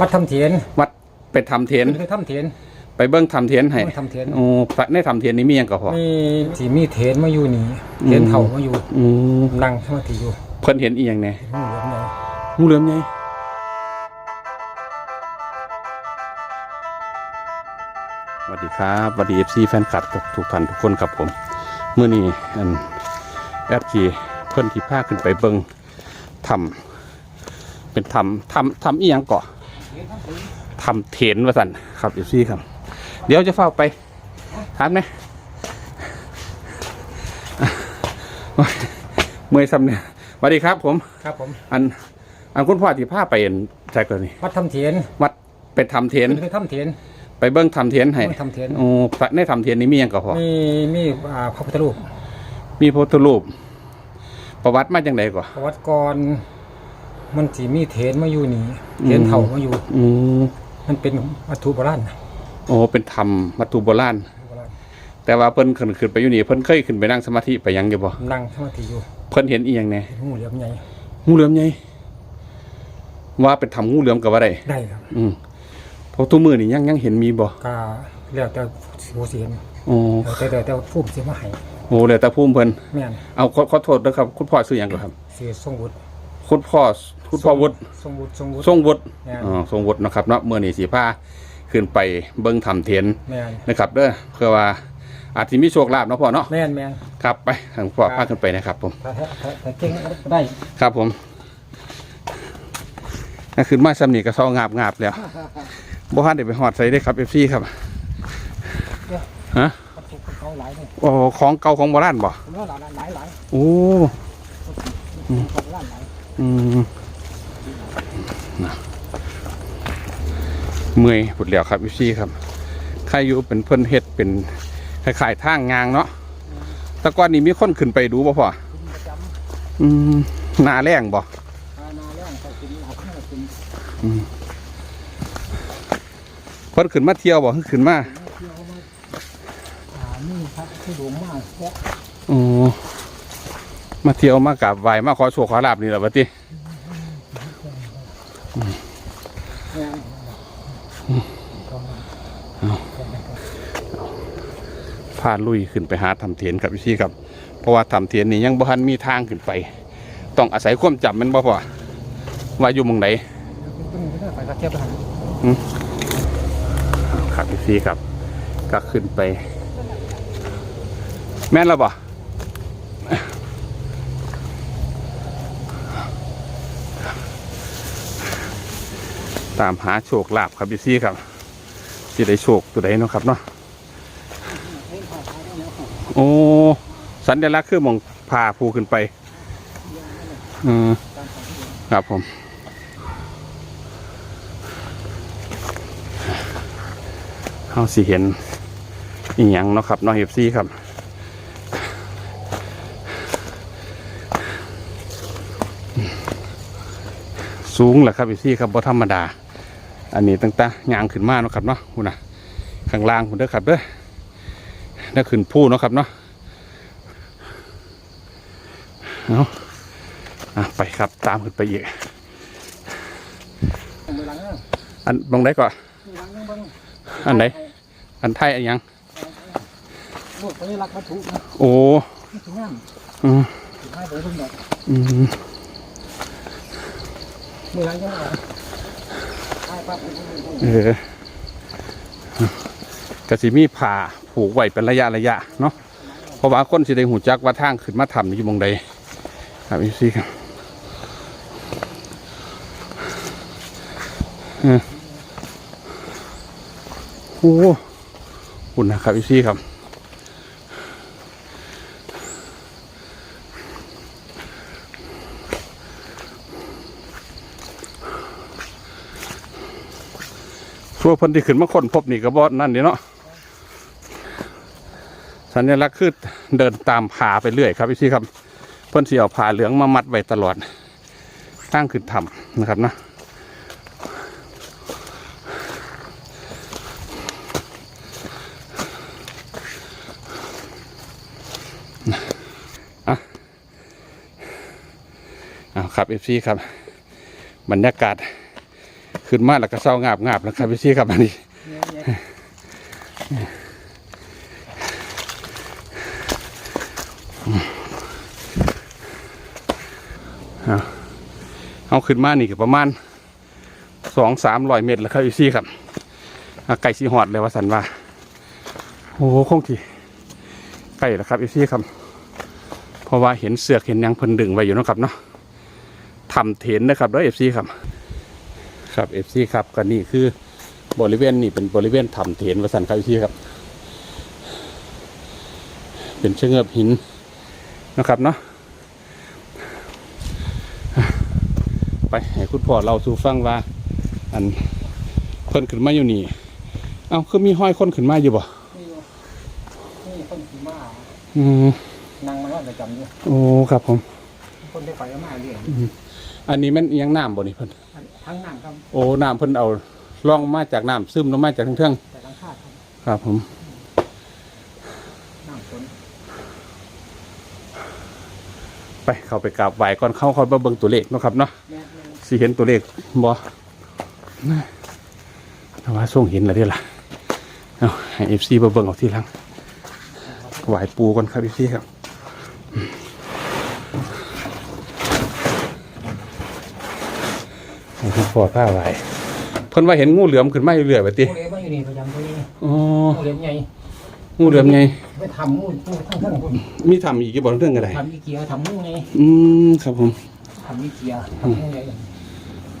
วัดทำเทียนวัดไปทำเทียนคือทำเทียนไปเบิ้งทำเทียนให้ทำเทียนโอ้พระในทำเทียนนี่มีหยังก็พอมีสีมีเทียนมาอยู่นี่เทียนเถามาอยู่อืมนั่งสมาธิอยู่ เพิ่นเห็นอีหยังแหน่หูเหลือมใหญ่งูเหลือมไงสวัสดีครับสวัสดีเอฟซีแฟนคลับทุกทุกท่านทุกคนครับผมเมื่อนี้อันแอดจีเพิ่นที่พาขึ้นไปเบิงทำเป็นทำทำทำอีหยังเกาะ ทำเถนว่าสันครับเอฟซีครับ เดี๋ยวจะเฝ้าไปถามไหมเมื่อยซ้ำเนี่ยสวัสดีครับ ผมครับผม อันอันคุณพ่อที่พาไปเห็นใช่กรณีวัดทำเทียนวัดไปทำเทียนคือทำเทียนไปเบิ้งทำเทียนให้ทำเทียนโอ้พระในทำเทียนนี่มีหยังก็พอมีมีอ่าพระพุทธรูป มีพระพุทธรูป ประวัติมาจังไดก่อประวัติก่อน มันสีมีเทียนมาอยู่นี่เทียนเถามาอยู่ อืมมันเป็นวัตถุโบราณโอ้เป็นธรรมวัตถุโบราณโบราณแต่ว่าเพิ่นขึ้นขึ้นไปอยู่นี่เพิ่นเคยขึ้นไปนั่งสมาธิไปยังอยู่บ่นั่งสมาธิอยู่เพิ่นเห็นอีหยังแหน่หูเหลือมใหญ่งูเหลือมใหญ่ว่าเป็นทำงูเหลือมก็ว่าได้ได้ครับอืมเพราะทุกมือนี่ยังยังเห็นมีบ่ก็แล้วแต่ผู้เสียนโอ้แต่แต่แต่ผู้เสียมาให้โหเหลือแต่ภูมิเพิ่นแม่นเอาขอขอโทษนะครับ คุณพ่อชื่อหยังก่อนครับเสียทรงวุฒิคุณพ่อ คุณพ่อวุฒิทรงวุฒิทรงวุฒิทรงวุฒิแม่นอ๋อทรงวุฒินะครับเนาะเมื่อนี้สีผ้าขึ้นไปเบิ้งทำเทียนแม่นนะครับเด้อเพื่อว่าอาจจะมีโชคลาภเนาะพ่อเนาะแม่นแม่นครับไปทางพ่อพาขึ้นไปนะครับผม ถ้าถ้าถ้าถ้าเก่งก็ได้ครับผมนั่นคือมาซ้ำนี่ก็เศร้างาบงาบแล้วบ่ฮันเดี๋ยวไปหอดใส่ได้ครับเอฟซีครับ ฮะวัตถุของเขาหลายเนี่ยโอ้ของเก่าของโบราณบ่ผมว่าหลายหลายหลายโอ้ของโบราณหลายอืม น่ะเมื่อยผุดเหลียวครับเอฟซีครับใครอยู่เป็นเพิ่นเฮ็ดเป็นคล้ายๆทางงางเนาะแตะก่อนนี้มีคนขึ้นไปดูบ่พ่อกินประจอืมหนาแรงบ่ำทานาแรงเขากินหลายข้าวกินเพิ่นขึ้นมาเที่ยวบ่คือขึ้นมาเที่ยวมาอ่านี่ครับที่หลวงมากแค่อ๋อมาเที่ยวมากราบไหว้มาขอโชคขอลาบนี่แหละบัดนี้ แม่น พาลุยขึ้นไปหาทำเทียนครับพี่ครับ เพราะว่าทำเทียนนี่ยังบ่ทันมีทางขึ้นไป ต้องอาศัยความจำแมันบ่พอว่าอยู่หมองไหนเป็นไม่ได้ไปก็เทียบไปหันครับพี่ครับ ก็ขึ้นไป แม่นแล้วบ่ตามหาโชคลาภครับพี่ครับที่ได้โชคตัวใดเนาะครับเนาะ โอ้สัญลักษณ์คือมองพาภูขึ้นไปอืมครับผมเขาสิเห็นอีหยังเนาะครับน้องเอฟซีครับสูงแหละครับเอฟซี่ครับบ่ธรรมดา อันนี้ตั้งแต่ยางขึ้นมาเนาะครับเนาะคุณนะข้างล่างคุณเด้อครับเด้อ นั่นขึ้นผู้เนาะครับเนาะเอาอะไปครับตามขึ้นไปอีกมือหลังนะอันบงได้ก่อนมือหลังยังเบิ่งอันไหนอันไทยอันหยังลูกไปรักวัตถุนะโอ้นี่ถึงงามอืมถึงให้ไปเพิ่งแบบอืมมือหลังยังไงให้ปั๊บเออ กสิมีผ่าผูกไว้เป็นระยะระยะเนาะเพราะว่าคนสิได้หูจักว่าทางขึ้นมาทำอยู่มองใดครับอีซี่ครับเออโอ้คุณนนะครับอีซี่ครับชั่วเพิ่นที่ขึ้นมาคนพบนี่ก็บ่นั่นนี่เนาะ สัญลักษณ์คือเดินตามผาไปเรื่อยครับพี่ซี่ครับ เพิ่อนเสิเอาผาเหลืองมามัดไว้ตลอดตั้งขึ้นถ้ำนะครับนะอะเอาครับเอฟซีครับ บรรยากาศขึ้นมาแล้วก็เศร้างาบงาบแล้วครับพี่ซี่ครับอันนี้ เอา เอาขึ้นมานี่ก็ประมาณสองสามร้อยเมตรแล้วครับพี่ซี่ครับไก่สีหอดเลยว่าสันว่าโอ้โหคงที่ไก่แล้วครับพี่ซี่ครับ เพราะว่าเห็นเสือกเห็นยังเพิ่นดึงไว้อยู่นะครับเนาะทำเถนนะครับด้วยเอฟซีครับ ครับเอฟซีครับก็นี่คือบริเวณนี่เป็นบริเวณทำเถนวสันครับอฟซีครับ เป็นเชิงเงือบหินนะครับเนาะ ไปให้คุณพ่อเราสู่ฟังว่า อันเพิ่นขึ้นมาอยู่นี่ เอ้าคือมีห้อยคนขึ้นมาอยู่บ่นี่อยู่นี่คนขี่ม้าอืมนั่งมาว่าประจำอยู่โอ้ครับผม คนได้ไปเอามาเรื่อยอันนี้แมันอิหยังน้ำบ่นี่เพิ่นทั้งนั่งครับโอ้น้ำเพิ่นเอาล่องมาจากน้ำซึมลงมาจากเทิงแต่ทั้งคาดครับๆครับ ผมนั่งฝนไปเข้าไปกราบไหว้ก่อนเข้าค่อยมาเบิ่งตัวเลขเนาะครับเนาะ แม่แม่ สิเห็นตัวเลขบ่นะแต่ว่าส่งเห็นแล้วเด้อล่ะเอาให้ FC มาเบิ่งเอาทีหลังไหว้ปูก่อนครับ FC ครับให้คุณพ่อผ้าไหว้เพิ่นว่าเห็นงูเหลือมขึ้นมาเรื่อยๆไปติงูเหลือมมาอยู่นี่ประจำตัวนี้อ๋องูเหลือมใหญ่งูเหลือมไงไปทำงูงูทั้งทั้งคนมีทำอีกกี่บ่เรื่องอะไรทำอีเกียทำงูไงอืมครับผมทำอีเกียทำงูใหญ่ ท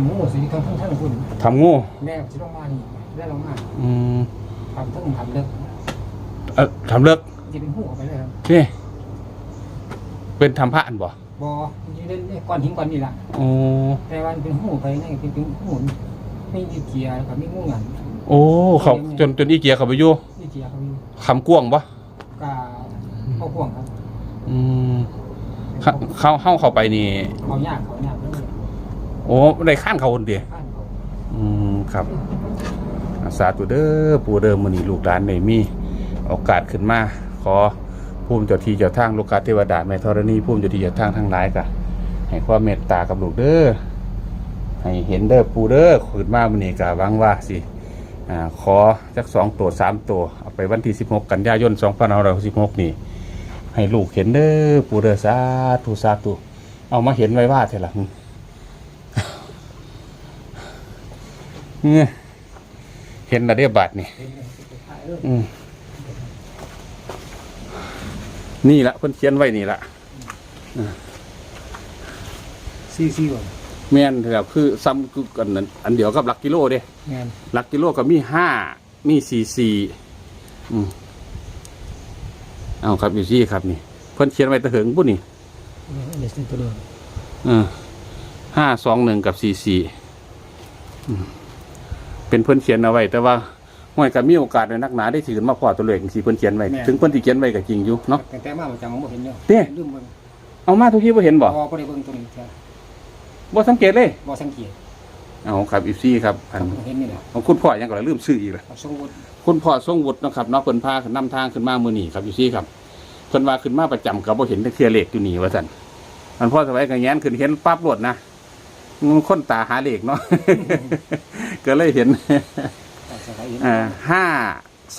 ำงูสิทั้งทั้งทั้งคุณทำงูแม่สิลงมานี่ได้ลงมาอืมทำทั้งทำเลิกเออทำเลิกจะเป็นหูออกไปเลยครับนี่เป็นทำพระอันบ่ บอนี่เล่นนี่ก้อนหินก้อนนี่ละโอ้แต่ว่ามันเป็นหูไปนี่เป็นเป็นหูไม่มีเกียร์กับไม่งูเงินโอ้เขาจนจนอีเกียเขาไปอยู่นี่เกียร์เขามีคำกว้างบ่กาเข้าพ่วงครับอืมเข้าเข้าเข้าเข้าไปนี่ เขายากเขายากเลยโอ้ได้ข้านเขาคนเดียวข้านเขาอืมครับอาสาตัวเด้อปู่เดิมมือนี้ลูกหลานในมีโอกาสขึ้นมาขอ ภูมิเจ้าที่เจ้าทางลูกกาเทวดาแม่ธรณีภูมิเจ้าที่เจ้าทางทั้งหลายกะให้ความเมตตากับลูกเด้อให้เห็นเด้อปูเด้อขึ้นมามือนี้กะวังว่าสิอ่าขอจักสองตัวสามตัวเอาไปวันที่สิบหกกันยายนสองพันห้าร้อยสิบหกนี่ให้ลูกเห็นเด้อปูเด้อสาธุสาธุเอามาเห็นไว้ว่าเถอะล่ะเนี่ยเห็นระเดียบาทนี่อืม นี่ละเพิ่นเขียนไว้นี่ละซี่ซี่ก่อนแม่นครับคือซ้ำคือกันนั้นอันเดียวกับหลักกิโลเด้งานหลักกิโลก็มีห้ามีสี่สี่อืมเอาครับอยู่ที่ครับนี่เพิ่นเขียนไว้ตะเหิงปุ๊นี่เดี๋ยวซื้อตัวเดิมเออห้าสองหนึ่งกับสี่สี่เป็นเพิ่นเขียนเอาไว้แต่ว่า ห้อยกับมีโอกาสในนักหนาได้ถือมาพอตัวเลขสีเพิ่นเขียนไว้ถึงเพิ่นที่เขียนไว้ก็จริงอยู่เนาะ แต่แต่มาประจำผมบ่เห็นเนาะเด้ลืมเบิ่งเอามาทุกที่บ่เห็นบ่บอบ่ได้เบิ่งตัวนี้แท้บ่สังเกตเลยบ่สังเกตเอาครับอีซี่ครับอันเห็นนี่แหละของคุณพ่อยังก็ลืมชื่ออีกเลยเอาสมมุติคุณพ่อทรงวุฒินะครับเนาะเพิ่นพาขึ้นนำทางขึ้นมามื้อนี้ครับอีซี่ครับเพิ่นว่าขึ้นมาประจำก็บ่เห็นแต่เทียเลขอยู่นี่ว่าซั่นมันพ่อสมัยก็แง้นขึ้นเห็นปั๊บรวดนะมันคนตาหาเลขเนาะ ก็เลยเห็น เอาสบายเห็นอ่าห้า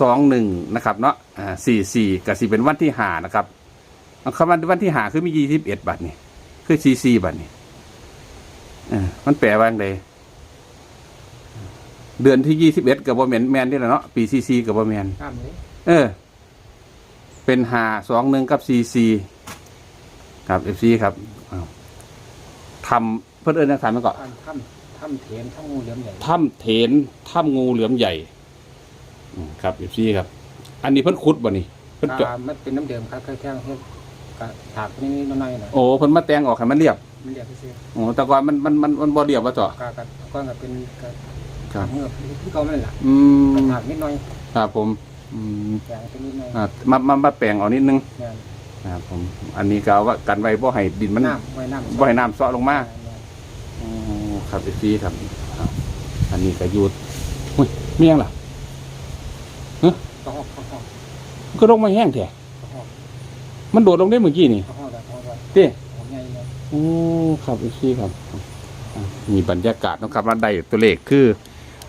สองหนึ่งนะครับเนาะอ่าสี่สี่ก็สิเป็นวันที่หานะครับเอาคำว่าวันที่หาคือมียี่สิบเอ็ดบาทนี่คือสี่สี่บาทนี่อ่ามันแปลว่าไงเดือนที่ยี่สิบเอ็ดกับบ่แมนแมนนี่แหละเนาะปีซีซีกับบ่แมนข้ามเลยเออ เป็นหาสองหนึ่งกับซีซีครับเอฟซีครับอ้าวทำเพื่อนเอิญนะถามมาก่อนถ้ำถ้ำ ถ้ำเถนถ้ำงูเหลือมใหญ่ถ้ำเถนถ้ำงูเหลือมใหญ่อืมครับเอฟซีครับ อันนี้เพิ่นขุดบ่นี่เพิ่นเจาะอ่ามันเป็นน้ำเดิมครับเคยแท่งเฮ็ดกะถากนิดๆหน่อยๆน่ะโอ้เพิ่นมาแต่งออกให้มันเรียบมันเรียกซื่อโอ้แต่ก่อนมันมันมันมันบ่เรียบว่าเจาะๆกะกะก้อนก็เป็นกะครับเมื่อที่เก่านั่นแหละอืมกะถากนิดหน่อยครับผมอืมแข็งเป็นนิดหน่อยอ่ามามามาแปลงเอานิดนึงงานครับผม อันนี้ก็เอาว่ากันไว้บ่ให้ดินมันน้ำไว้น้ำบ่ให้น้ำเซาะลงมาแนโอ้ ครับเอฟซีครับครับนี่ก็อยู่อุ้ยไม่ยังล่ะก็ห้องก็ห้องมันก็ลงมาแห้งแท้ก็ห้องมันโดดลงได้เมื่อกี้นี่ก็ห้องแต่ห้องว่าเต้ห้องใหญ่เลยโอ้ครับอีกทีครับอ่ามีบรรยากาศนะครับว่าได้ตัวเลขคือ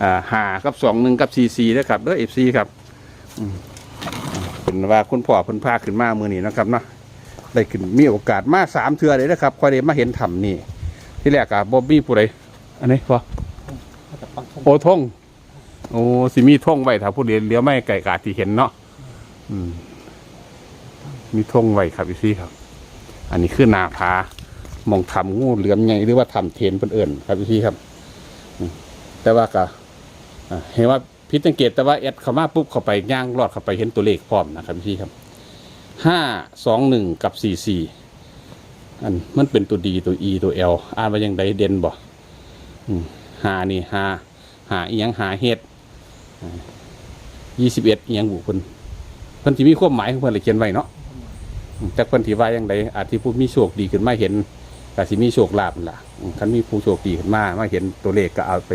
อ่าหากับสองหนึ่งกับซีซีนะครับเด้อเอฟซีครับอืมเป็นว่าคุณพ่อเพิ่นพาขึ้นมามือนี้นะครับเนาะได้ขึ้นมีโอกาสมาสามเทือเลยนะครับคอยได้มาเห็นถ้ำนี่ที่แรกอะบอบบี้ผู้ใด อันนี้พอก็จะปังทงโอทงโอ้สิมีทงไว้ถ้าผู้เรียนเลี้ยวไม่ไก่กาที่เห็นเนาะอืม มีทงไว้ครับอีซี่ครับ อันนี้คือหนาผามองทำงูเหลือมไงหรือว่าทำเทนเพิ่นเอิ่นครับอีซี่ครับอืมแต่ว่าก็อ่าเห็นว่าพิษสังเกตแต่ว่าแอดเข้ามาปุ๊บเข้าไปย่างรอดเข้าไปเห็นตัวเลขพร้อมนะครับพี่ครับห้าสองหนึ่งกับสี่สี่อันมันเป็นตัวดีตัวอีตัวเอลอ่านว่ายังไดเด่นบ่อืม หานี่หาหาเอียงหาเฮ็ดยี่สิบเอ็ดเอียงบุเพิ่นเพิ่นที่มีความหมายของเพิ่นเลยเขียนไว้เนาะจากเพิ่นที่ว่าอย่างใดอาจที่ผู้มีโชคดีขึ้นมาเห็นก็สิมีโชคลาภล่ะอืมคันมีผู้โชคดีขึ้นมามาเห็นตัวเลขก็เอาไป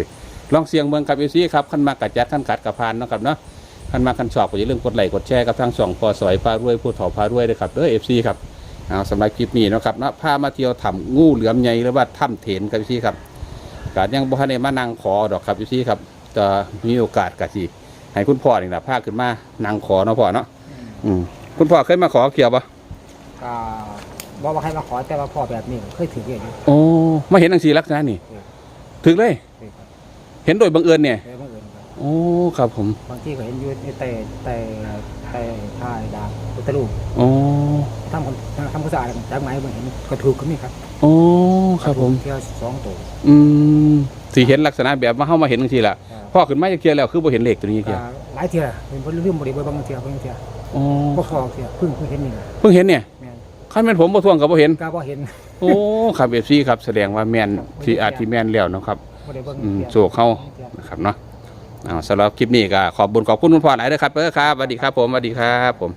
ลองเสียงเมืองกับเอซีครับคันมากระจัดคันขัดกระพานนะครับเนาะคันมาคันชอบก็อย่าลืมกดไลค์กดแชร์กับทางช่องพอสอยพารวยผู้ถอพารวยด้วยครับเด้อเอฟซีครับเอาสำหรับคลิปนี้นะครับนะพามาเที่ยวถ้ำงูเหลือมใหญ่หรือว่าถ้ำเถนกับเอฟซีครับ ก็ยังบ่ทันได้มานั่งขอดอกครับเอฟซีครับจะมีโอกาสก็สิให้คุณพ่อนี่ล่ะพาขึ้นมานั่งขอเนาะพ่อเนาะอืมคุณพ่อเคยมาขอเกี่ยวปะก็บอกว่าให้มาขอแต่ว่าพ่อแบบนี้เคยถือเยอะอยู่โอ้มาเห็นทังสีลักษณะนี่อืมถึกเลยเคยครับเห็นโดยบังเอิญเนี่ยเคยบังเอิญครับโอ้ครับผมบางทีก็เห็นอยู่ในแต่แต่แต่ท่ายดาบอุตลูกโอ้ทำคนทำความสะอาดจากไหนมาเห็นกระถูกก็มีครับ โอ้ครับผมเที่ยวสองตัวอืมสีเห็นลักษณะแบบมาเข้ามาเห็นทังสีละอ่าพ่อขึ้นมาจากเทียแล้วคือบ่เห็นเหล็กตัวนี้เทียก็หลายเที่ยวเป็นเพราะเรื่องบริบทบางเที่ยวบางเที่ยวโอ้ก็พอเที่ยวเพิ่งเพิ่งเห็นนี่นะเพิ่งเห็นเนี่ยแม่นขั้นแม่นผมบ่ทวงกับบ่เห็นก็บ่เห็นโอ้ครับเอฟซีครับแสดงว่าแม่นที่อาจที่แม่นแล้วเนาะครับบริบทอืมเที่ยวโศกเข้านะครับเนาะเอาสำหรับคลิปนี้ก็ขอบบุญขอบคุณคุณพ่อหลายเด้อครับเออครับสวัสดีครับผมสวัสดีครับผม